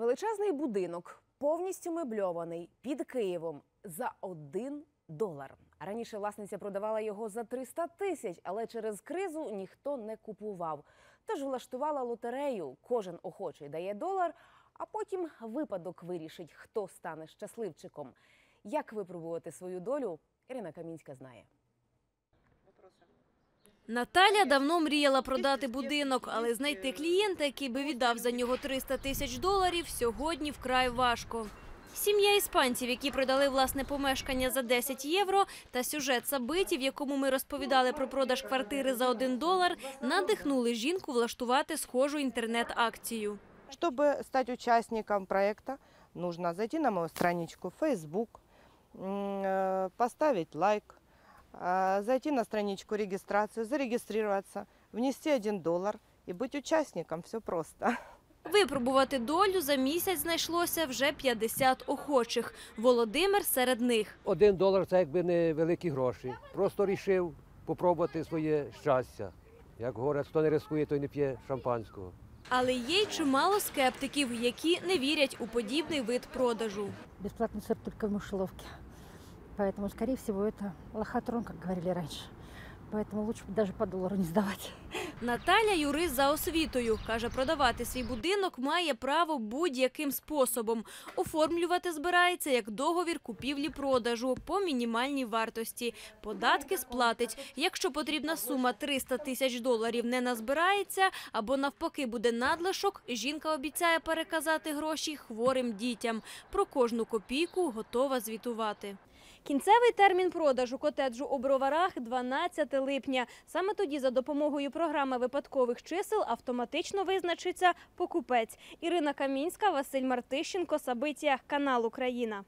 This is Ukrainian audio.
Величезний будинок, повністю мебльований під Києвом за один долар. Раніше власниця продавала його за 300 тисяч, але через кризу ніхто не купував. Тож влаштувала лотерею. Кожен охочий дає долар, а потім випадок вирішить, хто стане щасливчиком. Як випробувати свою долю, Ірина Камінська знає. Наталя давно мріяла продати будинок, але знайти клієнта, який би віддав за нього 300 тисяч доларів, сьогодні вкрай важко. Сім'я іспанців, які продали власне помешкання за 10 євро, та сюжет Сабиті, в якому ми розповідали про продаж квартири за 1 долар, надихнули жінку влаштувати схожу інтернет-акцію. Чтобы стать участником проекта, нужно зайти на мою страничку в Facebook, м, э, лайк, зайти на страничку регистрацию, зарегистрироваться, внести 1 доллар и быть участником. Все просто. Випробувати долю за місяць знайшлося вже 50 охочих. Володимир серед них. Один долар це якби не великі гроші. Просто рішив попробувати своє щастя. Як говорять, хто не рискує, той не п'є шампанського. Але є й чимало скептиків, які не вірять у подібний вид продажу. Бесплатный сыр только в мышеловке. Поэтому, скорее всего, это лохотрон, как говорили раньше. Поэтому лучше даже по доллару не сдавать. Наталя юрист за освітою. Каже, продавати свій будинок має право будь-яким способом. Оформлювати збирається як договір купівлі-продажу по мінімальній вартості. Податки сплатить. Якщо потрібна сума 300 тисяч доларів не назбирається або навпаки буде надлишок, жінка обіцяє переказати гроші хворим дітям. Про кожну копійку готова звітувати. Кінцевий термін продажу котеджу у Броварах – 12 липня. Саме тоді за допомогою програми випадкових чисел автоматично визначиться покупець. Ірина Камінська, Василь Мартищенко, Сабиття, канал Україна.